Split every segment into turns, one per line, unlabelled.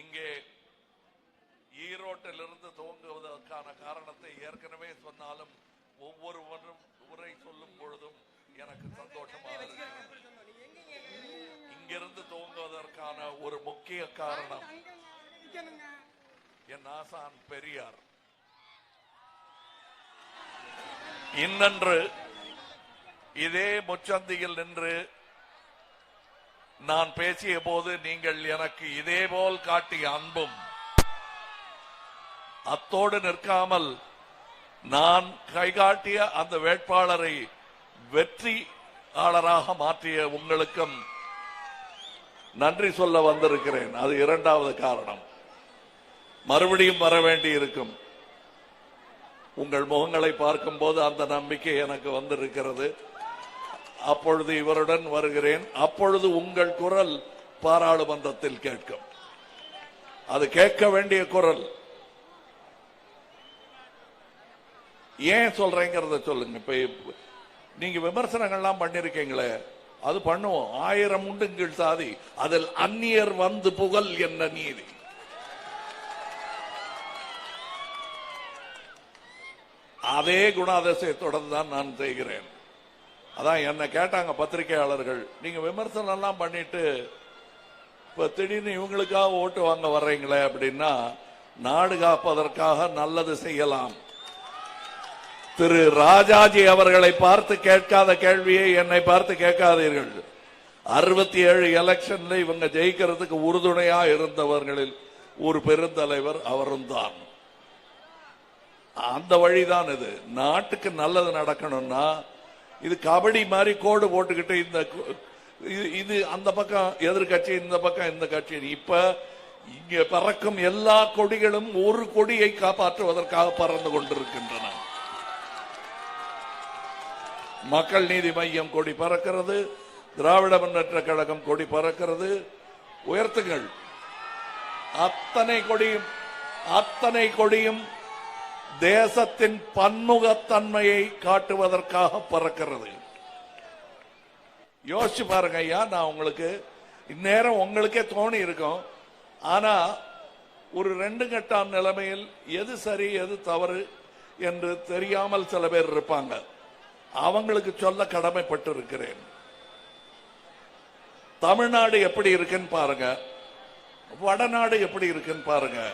இங்கே ஈரோட்டிலிருந்து துவங்குவதற்கான காரணத்தை ஏற்கனவே சொன்னாலும் ஒவ்வொருவரும் உரை சொல்லும் பொழுதும் எனக்கு சந்தோஷமாக இங்கிருந்து துவங்குவதற்கான ஒரு முக்கிய காரணம் என் ஆசான் பெரியார். இன்னன்று இதே முச்சந்தியில் நின்று நான் பேசிய போது நீங்கள் எனக்கு இதேபோல் காட்டிய அன்பும் அத்தோடு நிற்காமல் நான் கைகாட்டிய அந்த வேட்பாளரை வெற்றியாளராக மாற்றிய உங்களுக்கும் நன்றி சொல்ல வந்திருக்கிறேன். அது இரண்டாவது காரணம். மறுபடியும் வர வேண்டி இருக்கும். உங்கள் முகங்களை பார்க்கும்போது அந்த நம்பிக்கை எனக்கு வந்திருக்கிறது. அப்பொழுது இவருடன் வருகிறேன். அப்பொழுது உங்கள் குரல் பாராளுமன்றத்தில் கேட்கும். அது கேட்க வேண்டிய குரல். ஏன் சொல்றேங்கிறத சொல்லுங்க. இப்ப நீங்க விமர்சனங்கள்லாம் பண்ணிருக்கீங்களே அது பண்ணுவோம். ஆயிரம் உண்டுங்கள் சாதி அதில் அந்நியர் வந்து புகழ் என்ன நீதி? அதே குணாதிசயத்துடன் தான் நான் செய்கிறேன். அதான் என்ன கேட்டாங்க பத்திரிகையாளர்கள் நீங்க விமர்சனம் எல்லாம் பண்ணிட்டு இப்ப திடீர்னு இவங்களுக்காக ஓட்டு வாங்க வர்றீங்களே? அப்படின்னா நாடு காப்பதற்காக நல்லது செய்யலாம். திரு ராஜாஜி அவர்களை பார்த்து கேட்காத கேள்வியை என்னை பார்த்து கேட்காதீர்கள். அறுபத்தி ஏழு எலெக்ஷன்ல இவங்க ஜெயிக்கிறதுக்கு உறுதுணையா இருந்தவர்களில் ஒரு பெருந்தலைவர் அவரும் தான். அந்த வழிதான் இது. நாட்டுக்கு நல்லது நடக்கணும்னா இது கபடி மாதிரி கோடு போட்டுக்கிட்டு இந்த இது- இது அந்த பக்கம் எதிர்கட்சி இந்த பக்கம் இந்த கட்சி. இப்ப இங்க பறக்கும் எல்லா கொடிகளும் ஒரு கொடியை காப்பாற்றுவதற்காக பறந்து கொண்டிருக்கின்றன. மக்கள் நீதி மையம் கொடி பறக்கிறது. திராவிட முன்னேற்ற கழகம் கொடி பறக்கிறது. உயர்த்துங்கள். அத்தனை கொடியும் அத்தனை கொடியும் தேசத்தின் பன்முகத்தன்மையை காட்டுவதற்காக பறக்கிறது. யோசிச்சு பாருங்க ஐயா நான் உங்களுக்கு இந்நேரம் உங்களுக்கே தோணி இருக்கும். ஆனா ஒரு ரெண்டு கட்டாம் நிலைமையில் எது சரி எது தவறு என்று தெரியாமல் சில பேர் இருப்பாங்க. அவங்களுக்கு சொல்ல கடமைப்பட்டு இருக்கிறேன் தமிழ்நாடு எப்படி இருக்குன்னு பாருங்க. வடநாடு எப்படி இருக்குன்னு பாருங்க.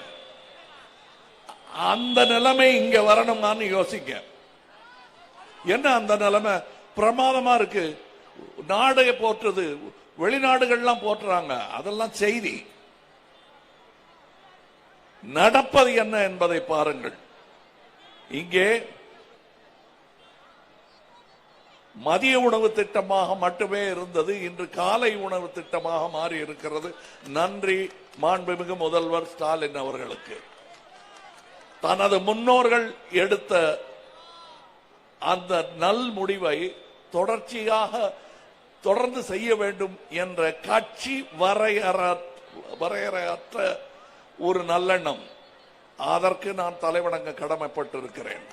அந்த நிலைமை இங்க வரணுமான்னு யோசிக்க என்ன அந்த நிலைமை? பிரமாதமா இருக்கு. நாடக போற்றுது. வெளிநாடுகள்லாம் போற்றுறாங்க. அதெல்லாம் செய்தி. நடப்பது என்ன என்பதை பாருங்கள். இங்கே மதிய உணவு திட்டமாக மட்டுமே இருந்தது. இன்று காலை உணவு திட்டமாக மாறி இருக்கிறது நன்றி மாண்புமிகு முதல்வர் ஸ்டாலின் அவர்களுக்கு. தனது முன்னோர்கள் எடுத்த அந்த நல் முடிவை தொடர்ச்சியாக தொடர்ந்து செய்ய வேண்டும் என்ற கட்சி வரையற வரையறையற்ற ஒரு நல்லெண்ணம். அதற்கு நான் தலைவணங்க கடமைப்பட்டிருக்கிறேன்.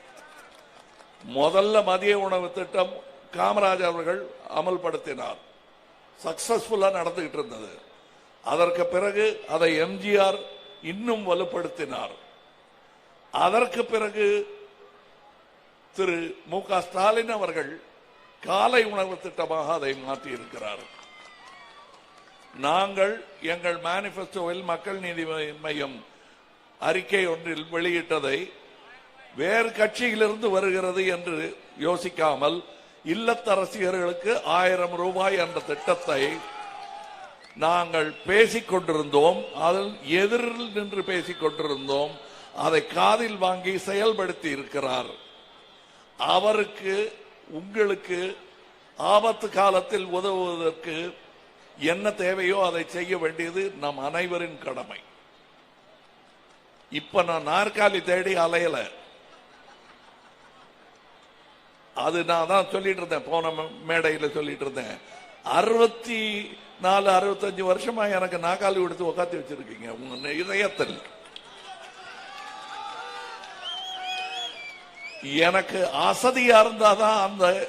முதல்ல மதிய உணவு திட்டம் காமராஜ் அவர்கள் அமல்படுத்தினார். சக்சஸ்ஃபுல்லா நடந்துகிட்டு இருந்தது. அதற்கு பிறகு அதை எம்ஜிஆர் இன்னும் வலுப்படுத்தினார். அதற்கு பிறகு திரு மு க ஸ்டாலின் அவர்கள் காலை உணவு திட்டமாக அதை மாற்றி இருக்கிறார் நாங்கள் எங்கள் மேனிபெஸ்டோவில் மக்கள் நீதி மையம் அறிக்கை ஒன்றில் வெளியிட்டதை வேறு கட்சியிலிருந்து வருகிறது என்று யோசிக்காமல் இல்லத்தரசியர்களுக்கு ஆயிரம் ரூபாய் என்ற திட்டத்தை நாங்கள் பேசிக் கொண்டிருந்தோம் அதில் எதிரில் நின்று பேசிக் கொண்டிருந்தோம் அதை காதில் வாங்கி செயல்படுத்தி இருக்கிறார். அவருக்கு உங்களுக்கு ஆபத்து காலத்தில் உதவுவதற்கு என்ன தேவையோ அதை செய்ய வேண்டியது நம் அனைவரின் கடமை. இப்ப நான் நாற்காலி தேடி அலையல. அது நான் தான் சொல்லிட்டு இருந்தேன் போன மேடையில் சொல்லிட்டு இருந்தேன். அறுபத்தி நாலு அறுபத்தஞ்சு வருஷமா எனக்கு நாக்காலி கொடுத்து உக்காத்தி வச்சிருக்கீங்க உங்க இதயத்தில். எனக்கு அசதியா இருந்தாதான் அந்த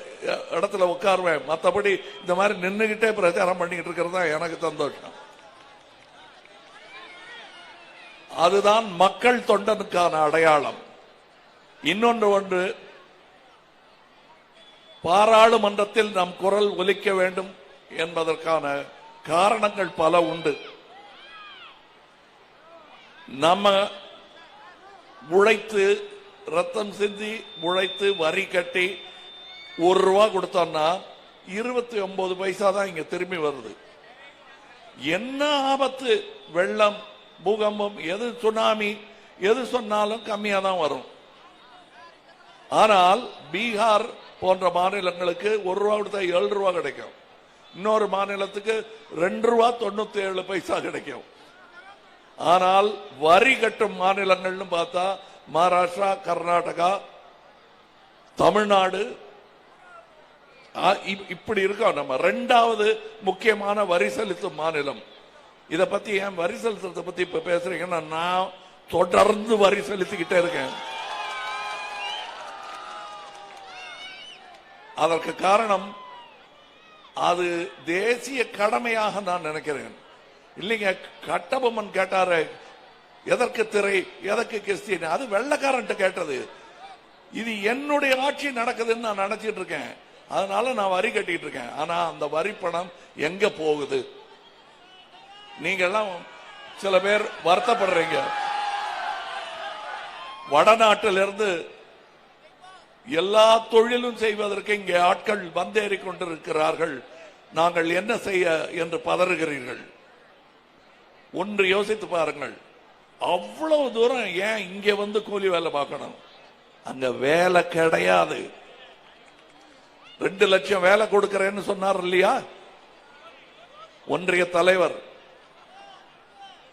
இடத்துல உட்காருவேன். மற்றபடி இந்த மாதிரி நின்றுகிட்டே பிரச்சாரம் பண்ணிக்கிட்டு இருக்கிறது தான் எனக்கு சந்தோஷம். அதுதான் மக்கள் தொண்டனுக்கான அடையாளம். இன்னொன்று ஒன்று பாராளுமன்றத்தில் நம் குரல் ஒலிக்க வேண்டும் என்பதற்கான காரணங்கள் பல உண்டு. நம்ம உழைத்து ரத்தம் சிந்தி உழைத்து வரி கட்டி ஒரு ரூபா கொடுத்தோம்னா இருபத்தி ஒன்பது பைசா தான் இங்க திரும்பி வருது. என்ன ஆபத்து? வெள்ளம் பூகம்பம் எது சுனாமி எது சொன்னாலும் கம்மியா தான் வரும். ஆனால் பீகார் போன்ற மாநிலங்களுக்கு ஒரு ரூபா கொடுத்தா ஏழு ரூபா கிடைக்கும். இன்னொரு மாநிலத்துக்கு ரெண்டு ரூபா தொண்ணூத்தி ஏழு பைசா கிடைக்கும். ஆனால் வரி கட்டும் மாநிலங்கள்னு பார்த்தா மகாராஷ்டிரா கர்நாடகா தமிழ்நாடு. ஆ, இப்- இப்படி இருக்கோம் நம்ம. ரெண்டாவது முக்கியமான வரி செலுத்தும் மாநிலம். இதை பத்தி ஏன் வரி செலுத்துறத பத்தி இப்ப பேசுறீங்கன்னா நான் தொடர்ந்து வரி செலுத்திக்கிட்டே இருக்கேன். அதற்கு காரணம் அது தேசிய கடமையாக நான் நினைக்கிறேன். இல்லைங்க கட்டபொம்மன் கேட்டாரு எதற்கு திரை எதற்கு கிறிஸ்டின்? அது வெள்ளக்காரன்ட்டு கேட்டது. இது என்னுடைய ஆட்சி நடக்குதுன்னு நான் நினைச்சிட்டு இருக்கேன். அதனால நான் வரி கட்டிட்டு இருக்கேன். ஆனா அந்த வரி பணம் எங்க போகுது? நீங்க எல்லாம் சில பேர் வருத்தப்படுறீங்க. வடநாட்டிலிருந்து எல்லா தொழிலும் செய்வதற்கு இங்கே ஆட்கள் வந்தேறி கொண்டிருக்கிறார்கள். நாங்கள் என்ன செய்ய என்று பதறுகிறீர்கள்? ஒன்று யோசித்து பாருங்கள். அவ்வளவு தூரம் ஏன் இங்க வந்து கூலி வேலை பார்க்கணும்? அங்க வேலை கிடையாது. ரெண்டு லட்சம் வேலை கொடுக்கிறேன்னு சொன்னார் இல்லையா? ஒன்றிய தலைவர்.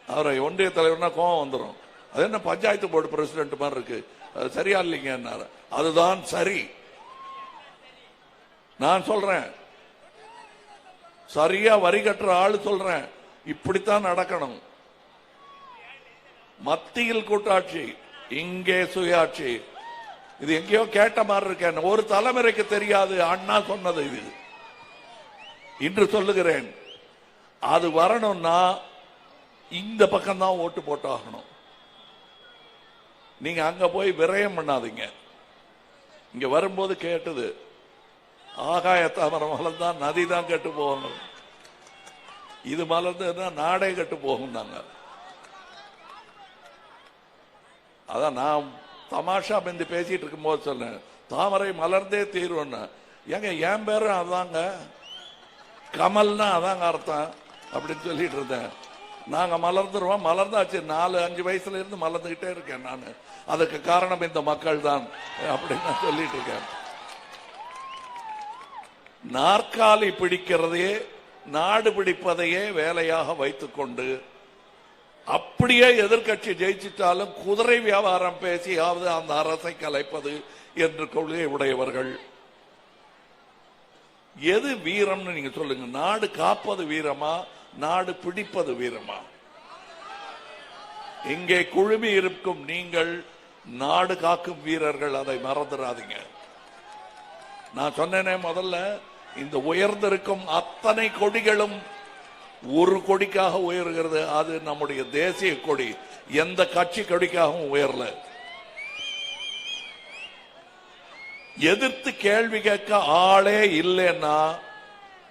அவரை ஒன்றிய தலைவர்னா கோவம் வந்துடும் அது என்ன பஞ்சாயத்து போர்டு பிரசிடென்ட் மாதிரி இருக்கு. அது சரியா இல்லைங்க அதுதான் சரி. நான் சொல்றேன். சரியா வரி கட்டுற ஆளு சொல்றேன். இப்படித்தான் நடக்கணும். மத்தியில் கூட்டாட்சி இங்கே சுயாட்சி. இது எங்கேயோ கேட்ட மாதிரி இருக்கேன் ஒரு தலைமுறைக்கு தெரியாது அண்ணா சொன்னது இது. இன்று சொல்லுகிறேன் அது வரணும்னா இந்த பக்கம் தான் ஓட்டு போட்டாகணும். நீங்க அங்க போய் விரயம் பண்ணாதீங்க. இங்க வரும்போது கேட்டது ஆகாய தாமரம் மலர்ந்தா நதி தான் கெட்டு போகணும். இது மலர்ந்ததுன்னா நாடே கெட்டு போகும் நாங்கள் அதான் நான் தமாஷா பந்தி பேசிட்டு இருக்கும்போது சொன்னேன் தாமரை மலர்ந்தே தீர்வுன்னு ஏங்க என் பேரும் அதாங்க? கமல்னா அதாங்க அர்த்தம் அப்படின்னு சொல்லிட்டு இருந்தேன். நாங்க மலர்ந்துருவோம் மலர்ந்தாச்சு நாலு அஞ்சு வயசுல இருந்து மலர்ந்துகிட்டே இருக்கேன் நான். அதுக்கு காரணம் இந்த மக்கள் தான் அப்படின்னு நான் சொல்லிட்டு இருக்கேன். நாற்காலி பிடிக்கிறதையே நாடு பிடிப்பதையே வேலையாக வைத்துக்கொண்டு அப்படியே எதிர்க்கட்சி ஜெயிச்சிட்டாலும் குதிரை வியாபாரம் பேசியாவது அந்த அரசை கலைப்பது என்று கொள்கை உடையவர்கள். எது வீரம்னு நீங்க சொல்லுங்க. நாடு காப்பது வீரமா? நாடு பிடிப்பது வீரமா? இங்கே குழுமி இருக்கும் நீங்கள் நாடு காக்கும் வீரர்கள் அதை மறந்துடாதீங்க. நான் சொன்னேனே முதல்ல இந்த உயர்ந்திருக்கும் அத்தனை கொடிகளும் ஒரு கொடிக்காக உயர்கிறது அது நம்முடைய தேசிய கொடி. எந்த கட்சி கொடிக்காகவும் உயரல. எதிர்த்து கேள்வி கேட்க ஆளே இல்லைன்னா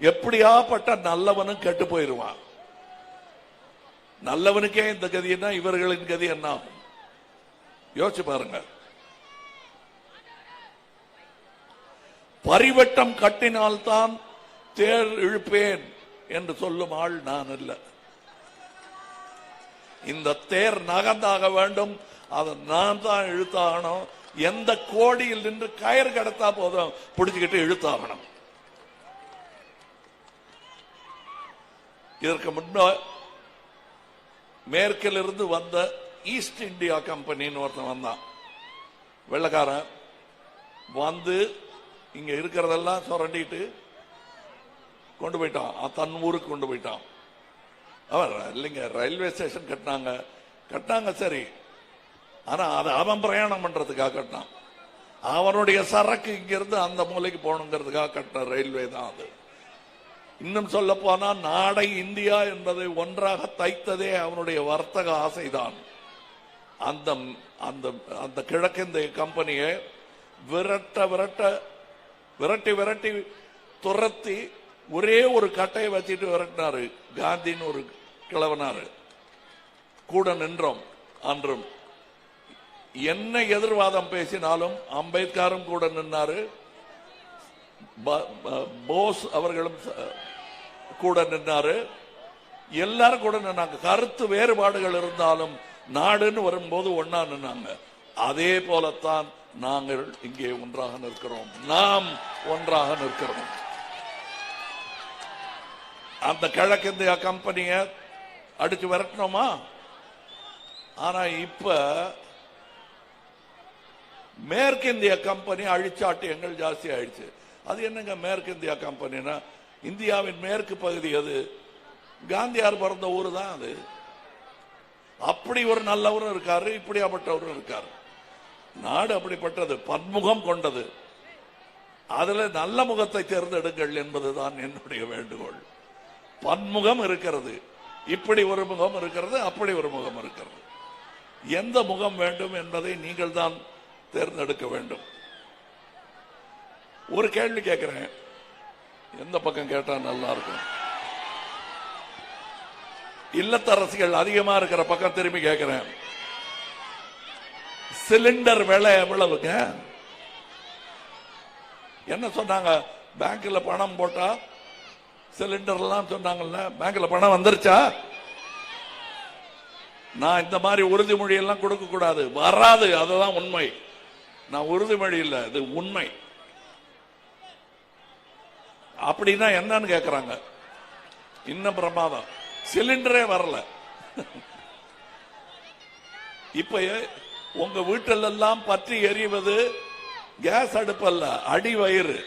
எப்படியாப்பட்ட நல்லவனும் கெட்டு போயிருவான். நல்லவனுக்கே இந்த கதின்னா இவர்களின் கதி என்ன ஆகும்? யோசிச்சு பாருங்க. பரிவட்டம் கட்டினால்தான் தேர் இழுப்பேன். என்று சொல்லும் ஆள் நான் அல்ல. இந்த தேர் நகர்ந்தாக வேண்டும். அதை நான் தான் இழுத்தாகணும். எந்த கோடியில் நின்று கயிறு கடத்தா போதும். பிடிச்சுக்கிட்டு இழுத்தாகணும். இதற்கு முன்ன மேற்கிலிருந்து வந்த ஈஸ்ட் இந்தியா கம்பெனின்னு ஒருத்தன் வந்தான். வெள்ளக்காரன். வந்து இங்க இருக்கிறதெல்லாம் சுரண்டிட்டு கொண்டு போயிட்டான். தன் ஊருக்கு கொண்டு போயிட்டான். அவன் இல்லைங்க ரயில்வே ஸ்டேஷன் கட்டினாங்க. கட்டினாங்க சரி. ஆனா அதை அவன் பிரயாணம் பண்றதுக்காக கட்டினான். அவனுடைய சரக்கு இங்கிருந்து அந்த மூலைக்கு போகணுங்கிறதுக்காக கட்டின ரயில்வே தான் அது. இன்னும் சொல்ல போனா நாடை இந்தியா என்பதை ஒன்றாக தைத்ததே அவனுடைய வர்த்தக ஆசைதான். அந்த அந்த அந்த கிழக்கிந்திய கம்பெனியை விரட்ட விரட்ட விரட்டி விரட்டி துரத்தி ஒரே ஒரு கட்டையை வச்சுட்டு விரட்டினாரு. காந்தின்னு ஒரு கிழவனாரு. கூட நின்றோம் அன்றும். என்ன எதிர்வாதம் பேசினாலும் அம்பேத்கரும் கூட நின்னாரு. போஸ் அவர்களும் கூட நின்னாரு. எல்லாரும் கூட நின்னாங்க. கருத்து வேறுபாடுகள் இருந்தாலும் நாடுன்னு வரும்போது ஒன்னா நின்னாங்க. அதே போலத்தான் நாங்கள் இங்கே ஒன்றாக நிற்கிறோம். நாம் ஒன்றாக நிற்கிறோம். அந்த கிழக்கிந்தியா கம்பெனிய அடிச்சு விரட்டணுமா? ஆனா இப்ப மேற்கிந்திய கம்பெனி அழிச்சாட்டியங்கள் ஜாஸ்தி ஆயிடுச்சு. அது என்னங்க மேற்கிந்தியா கம்பெனினா? இந்தியாவின் மேற்கு பகுதி அது காந்தியார் பிறந்த ஊர் தான் அது. அப்படி ஒரு நல்லவரும் இருக்காரு இப்படியாப்பட்டவரும் இருக்காரு. நாடு அப்படிப்பட்டது பன்முகம் கொண்டது. அதுல நல்ல முகத்தை தேர்ந்தெடுங்கள் என்பதுதான் என்னுடைய வேண்டுகோள். பன்முகம் இருக்கிறது. இப்படி ஒரு முகம் இருக்கிறது அப்படி ஒரு முகம் இருக்கிறது. எந்த முகம் வேண்டும் என்பதை நீங்கள் தான் தேர்ந்தெடுக்க வேண்டும். ஒரு கேள்வி கேட்கிறேன். எந்த பக்கம் கேட்டா நல்லா இருக்கும் இல்லத்தரசிகள் அதிகமா இருக்கிற பக்கம் திரும்பி கேட்கிறேன். சிலிண்டர் விலை எவ்வளவுங்க? என்ன சொன்னாங்க? பேங்க்ல பணம் போட்டா சிலிண்டர்லாம் சொன்னாங்கல்ல பேங்க்ல பணம் வந்துருச்சா? நான் இந்த மாதிரி உறுதிமொழி எல்லாம் கொடுக்க கூடாது வராது அதுதான் உண்மை. நான் உறுதிமொழி இல்ல இது உண்மை. அப்படின்னா என்னன்னு கேக்குறாங்க. இன்னும் பிரமாதம். சிலிண்டரே வரல. இப்ப உங்க வீட்டில் எல்லாம் பற்றி எரிவது கேஸ் அடுப்பு அல்ல அடி வயிறு.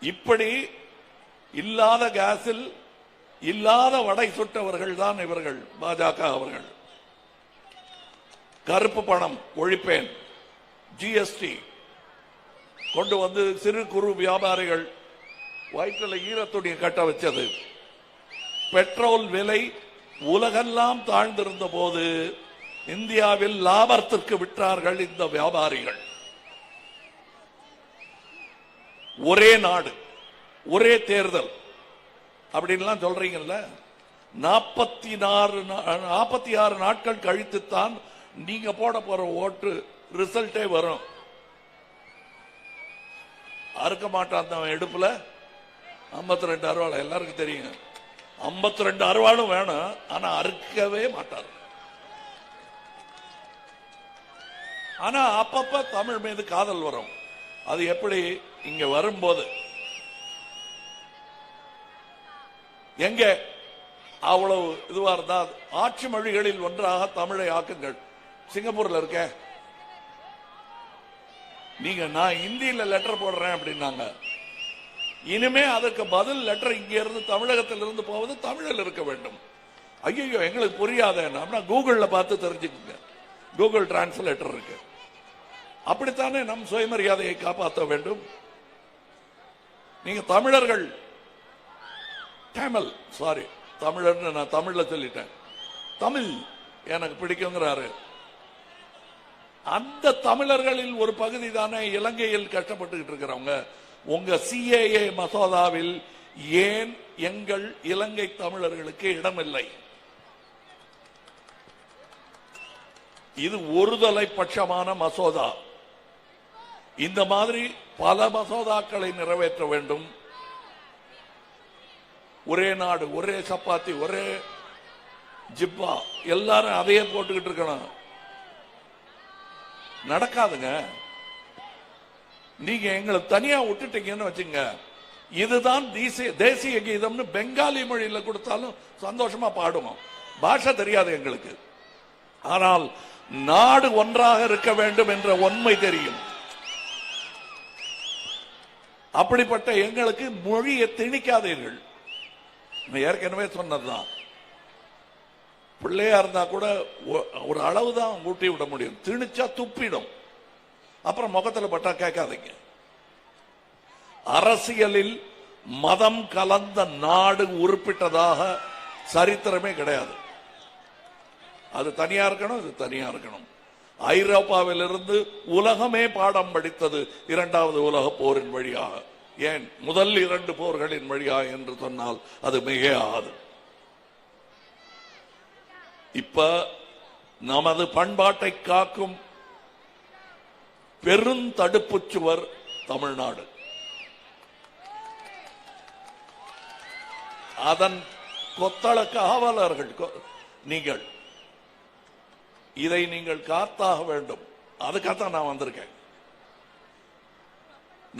இப்படி இல்லாத கேஸில் இல்லாத வடை சுட்டவர்கள் தான் இவர்கள் பாஜக அவர்கள். கருப்பு பணம் ஒழிப்பேன் ஜிஎஸ்டி கொண்டு வந்து சிறு குறு வியாபாரிகள் வயிற்றில் ஈரத்துடைய கட்ட வச்சது. பெட்ரோல் விலை உலகெல்லாம் தாழ்ந்திருந்த போது இந்தியாவில் லாபத்திற்கு விட்டார்கள் இந்த வியாபாரிகள். ஒரே நாடு ஒரே தேர்தல் அப்படின்லாம் சொல்றீங்கல்ல? நாற்பத்தி நாலு நாற்பத்தி ஆறு நாட்கள் கழித்துத்தான் நீங்க போட போற ஓட்டு ரிசல்ட்டே வரும். அறுக்க மாட்டான் அவன் எடுப்புல. ஐம்பத்தி ரெண்டு அறுவாள் எல்லாருக்கும் தெரியும். ஐம்பத்தி ரெண்டு அறுவாளும் வேணும் ஆனா அறுக்கவே மாட்டார் ஆனா அப்பப்ப தமிழ் மீது காதல் வரும். அது எப்படி இங்க வரும்போது? எங்க? அவ்வளவு இதுவா இருந்தா ஆட்சி மொழிகளில் ஒன்றாக தமிழை ஆக்குங்கள். சிங்கப்பூர்ல இருக்க நீங்க நான் இந்தியில லெட்டர் போடுறேன் அப்படின்னாங்க. இனிமே அதுக்கு பதில் லெட்டர் இங்க இருந்து தமிழகத்தில் இருந்து போவது தமிழில் இருக்க வேண்டும். ஐயோ எங்களுக்கு புரியாத கூகுள்ல பார்த்து தெரிஞ்சுக்குங்க. கூகுள் டிரான்ஸ்லேட்டர் இருக்கு. அப்படித்தானே நம் சுயமரியாதையை காப்பாற்ற வேண்டும்? நீங்க தமிழர்கள். தமிழ் சாரி தமிழர்னு நான் தமிழ்ல சொல்லிட்டேன். தமிழ் எனக்கு பிடிக்குங்கிறாரு. அந்த தமிழர்களில் ஒரு பகுதி தானே இலங்கையில் கஷ்டப்பட்டுக்கிட்டு இருக்கிறவங்க. உங்க சிஏஏ மசோதாவில் ஏன் எங்கள் இலங்கை தமிழர்களுக்கு இடமில்லை? இது ஒருதலை பட்சமான மசோதா. இந்த மாதிரி பல மசோதாக்களை நிறைவேற்ற வேண்டும். ஒரே நாடு ஒரே சப்பாத்தி ஒரே ஜிப்பா எல்லாரும் அதையே போட்டுக்கிட்டு இருக்கணும். நடக்காதுங்க. நீங்க எங்களை தனியா விட்டுட்டீங்கன்னு வச்சுங்க இதுதான் தேசிய தேசிய கீதம்னு பெங்காலி மொழியில கொடுத்தாலும் சந்தோஷமா பாடுவோம். பாஷை தெரியாது எங்களுக்கு. ஆனால் நாடு ஒன்றாக இருக்க வேண்டும் என்ற உண்மை தெரியும். அப்படிப்பட்ட எங்களுக்கு மொழியை திணிக்காதீர்கள். ஏற்கனவே சொன்னதுதான். பிள்ளையா இருந்தா கூட ஒ- ஒரு அளவு தான் ஊட்டி விட முடியும். திணிச்சா துப்பிடும். அப்புறம் முகத்துல பட்டா கேட்காதீங்க. அரசியலில் மதம் கலந்த நாடு உருப்பிட்டதாக சரித்திரமே கிடையாது. அது தனியா இருக்கணும் இது தனியா இருக்கணும். ஐரோப்பாவிலிருந்து உலகமே பாடம் படித்தது இரண்டாவது உலக போரின் வழியாக. ஏன்? முதல் இரண்டு போர்களின் வழியாக என்று சொன்னால் அது மிக ஆகாது. இப்ப நமது பண்பாட்டை காக்கும் பெருந்தடுப்பு சுவர் தமிழ்நாடு. அதன் கொத்தள காவலர்கள் கொ- நீங்கள் இதை நீங்கள் காத்தாக வேண்டும். அதுக்காகத்தான் நான் வந்திருக்கேன்.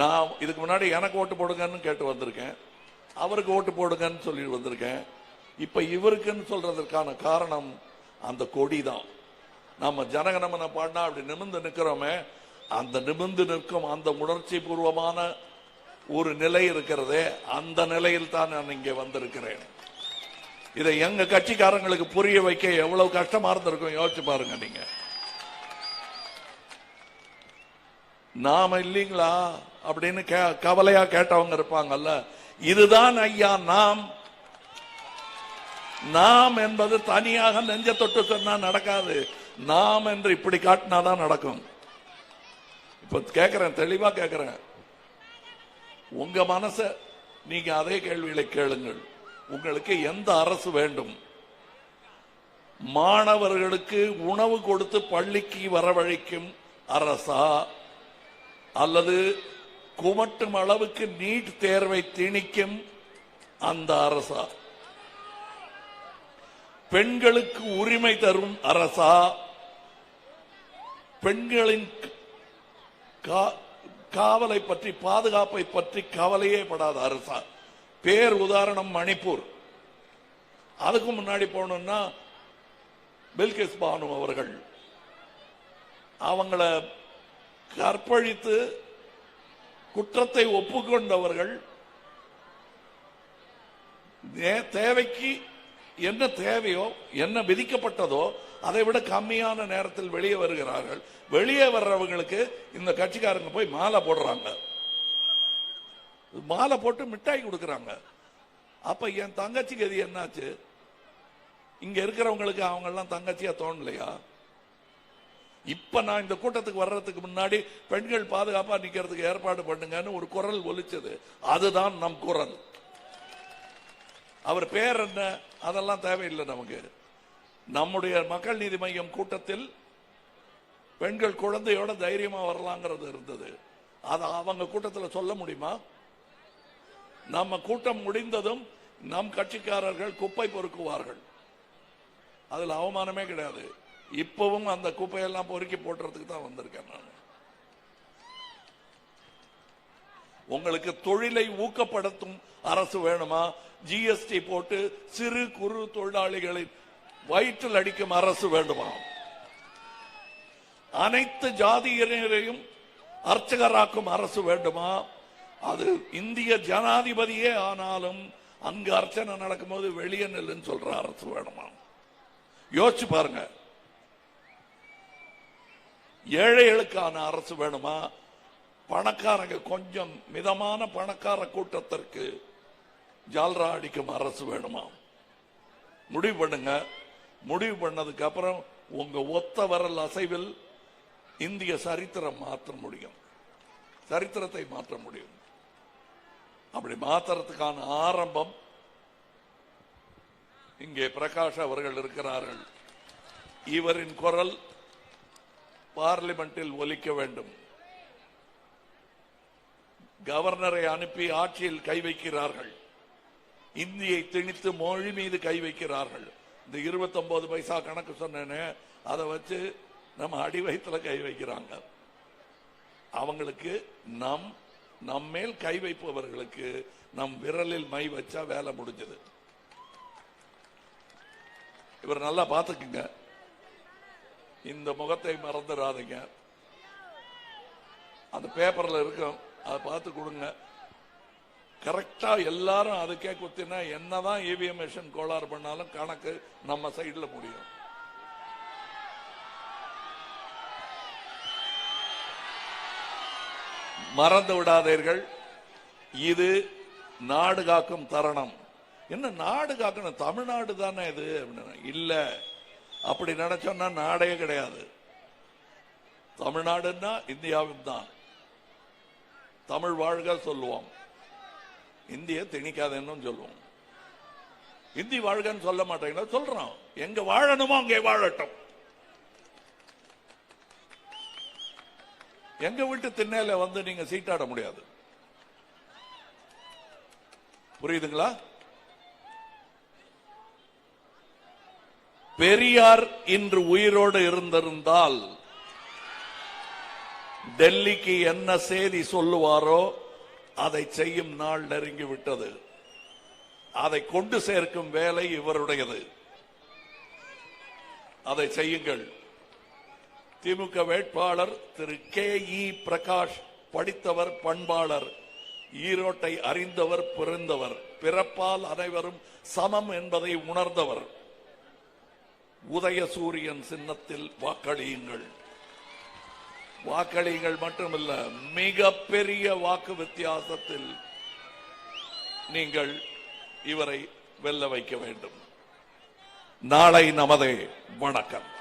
நான் இதுக்கு முன்னாடி எனக்கு ஓட்டு போடுங்கன்னு கேட்டு வந்திருக்கேன். அவருக்கு ஓட்டு போடுங்கன்னு சொல்லி வந்திருக்கேன். இப்ப இவருக்குன்னு சொல்றதற்கான காரணம் அந்த கொடி தான் நம்ம ஜனகணமன பாடினா அப்படி நிமிர்ந்து நிற்கிறோமே அந்த நிமிர்ந்து நிற்கும் அந்த உணர்ச்சி பூர்வமான ஒரு நிலை இருக்கிறதே அந்த நிலையில் தான் நான் இங்கே வந்திருக்கிறேன். இதை எங்க கட்சிக்காரங்களுக்கு புரிய வைக்க எவ்வளவு கஷ்டமா இருந்திருக்கும் யோசிச்சு பாருங்க நீங்க. நாம இல்லீங்களா? அப்படின்னு கே- கவலையா கேட்டவங்க இருப்பாங்கல்ல. இதுதான் ஐயா நாம். நாம் என்பது தனியாக நெஞ்ச தொட்டு சொன்னா நடக்காது. நாம் என்று இப்படி காட்டினாதான் நடக்கும். இப்ப கேக்குறேன் தெளிவா கேக்குறேன். உங்க மனச நீங்க அதே கேள்விகளை கேளுங்கள். உங்களுக்கு எந்த அரசு வேண்டும்? மாணவர்களுக்கு உணவு கொடுத்து பள்ளிக்கு வரவழைக்கும் அரசா? அல்லது குமட்டும் அளவுக்கு நீட் தேர்வை திணிக்கும் அந்த அரசா? பெண்களுக்கு உரிமை தரும் அரசா? பெண்களின் காவலை பற்றி பாதுகாப்பை பற்றி கவலையே படாத அரசா? பேர் உதாரணம் மணிப்பூர். அதுக்கு முன்னாடி போனோம்னா பில்கிஸ் பானு அவர்கள். அவங்கள கற்பழித்து குற்றத்தை ஒப்புக்கொண்டவர்கள். தேவைக்கு என்ன தேவையோ என்ன விதிக்கப்பட்டதோ அதை விட கம்மியான நேரத்தில் வெளியே வருகிறார்கள். வெளியே வர்றவங்களுக்கு இந்த கட்சிக்காரங்க போய் மாலை போடுறாங்க. மாலை போட்டு மிட்டாய் கொடுக்குறாங்க. அப்ப என் தங்கச்சிக்கு அது என்னாச்சு? இங்க இருக்கிறவங்களுக்கு அவங்க எல்லாம் தங்கச்சியா தோணலையா? இப்ப நான் இந்த கூட்டத்துக்கு வர்றதுக்கு முன்னாடி பெண்கள் பாதுகாப்பா நிக்கிறதுக்கு ஏற்பாடு பண்ணுங்கன்னு ஒரு குரல் ஒலிச்சது. அதுதான் நம் குரல். அவர் பேர் என்ன? அதெல்லாம் தேவையில்லை நமக்கு. நம்முடைய மக்கள் நீதி மையம் கூட்டத்தில் பெண்கள் குழந்தையோட தைரியமா வரலாங்கிறது இருந்தது. அதை அவங்க கூட்டத்தில் சொல்ல முடியுமா? நம்ம கூட்டம் முடிந்ததும் நம் கட்சிக்காரர்கள் குப்பை பொறுக்குவார்கள். அதில் அவமானமே கிடையாது. இப்பவும் அந்த குப்பையெல்லாம் பொறுக்கி போட்டுறதுக்கு தான் வந்திருக்கேன் நான். உங்களுக்கு தொழிலை ஊக்கப்படுத்தும் அரசு வேணுமா? ஜிஎஸ்டி போட்டு சிறு குறு தொழிலாளிகளின் வயிற்றில் அடிக்கும் அரசு வேண்டுமா? அனைத்து ஜாதியினரையும் அர்ச்சகராக்கும் அரசு வேண்டுமா? அது இந்திய ஜனாதிபதியே ஆனாலும் அங்கு அர்ச்சனை நடக்கும்போது வெளியே நெல்லுன்னு சொல்ற அரசு வேணுமா? யோசிச்சு பாருங்க. ஏழைகளுக்கான அரசு வேணுமா? பணக்காரங்க கொஞ்சம் மிதமான பணக்கார கூட்டத்திற்கு ஜால்ரா அடிக்கும் அரசு வேணுமா? முடிவு பண்ணுங்க. முடிவு பண்ணதுக்கு அப்புறம் உங்க ஒத்த வரல் அசைவில் இந்திய சரித்திரம் மாற்ற முடியும். சரித்திரத்தை மாற்ற முடியும். அப்படி மாத்துறதுக்கான ஆரம்பம். இங்கே பிரகாஷ் அவர்கள் இருக்கிறார்கள். இவரின் குரல் பார்லிமெண்டில் ஒலிக்க வேண்டும். கவர்னரை அனுப்பி ஆட்சியில் கை வைக்கிறார்கள். இந்தியை திணித்து மொழி மீது கை வைக்கிறார்கள். இந்த 29 பைசா கணக்கு சொன்னேனே அதை வச்சு நம்ம அடி வயிற்றுல கை வைக்கிறாங்க. அவங்களுக்கு நம் நம்மேல் கை வைப்பவர்களுக்கு நம் விரலில் மை வச்சா வேலை முடிஞ்சது. இவர் நல்லா பார்த்துக்குங்க. இந்த முகத்தை மறந்துடாதீங்க. அந்த பேப்பர்ல இருக்கும் அதை பார்த்து கொடுங்க. கரெக்டா எல்லாரும் அதுக்கே குத்தினா என்னதான் இவிஎம் மிஷின் கோளாறு பண்ணாலும் கணக்கு நம்ம சைடில் முடியும். மறந்து விடாதீர்கள். இது நாடு காக்கும் தருணம். என்ன நாடு காக்கணும்? தமிழ்நாடு தானே இது? அப்படின்னா இல்ல. அப்படி நினைச்சோம்னா நாடே கிடையாது. தமிழ்நாடுன்னா இந்தியாவும் தான். தமிழ் வாழ்க சொல்லுவோம். இந்திய திணிக்காதேன்னு சொல்லுவோம். இந்தி வாழ்கன்னு சொல்ல மாட்டேங்கிற சொல்றோம். எங்க வாழணுமோ அங்கே வாழட்டும். எங்க வீட்டு திண்ணையில வந்து நீங்க சீட்டாட முடியாது. புரியுதுங்களா? பெரியார் இன்று உயிரோடு இருந்திருந்தால் டெல்லிக்கு என்ன செய்தி சொல்லுவாரோ அதை செய்யும் நாள் நெருங்கி விட்டது. அதை கொண்டு சேர்க்கும் வேலை இவருடையது. அதை செய்யுங்கள். திமுக வேட்பாளர் திரு கே இ பிரகாஷ் படித்தவர் பண்பாளர். ஈரோட்டை அறிந்தவர் பிறந்தவர். பிறப்பால் அனைவரும் சமம் என்பதை உணர்ந்தவர். உதயசூரியன் சின்னத்தில் வாக்களியுங்கள். வாக்களியுங்கள் மட்டுமல்ல மிகப்பெரிய வாக்கு வித்தியாசத்தில் நீங்கள் இவரை வெல்ல வைக்க வேண்டும். நாளை நமதே வணக்கம்.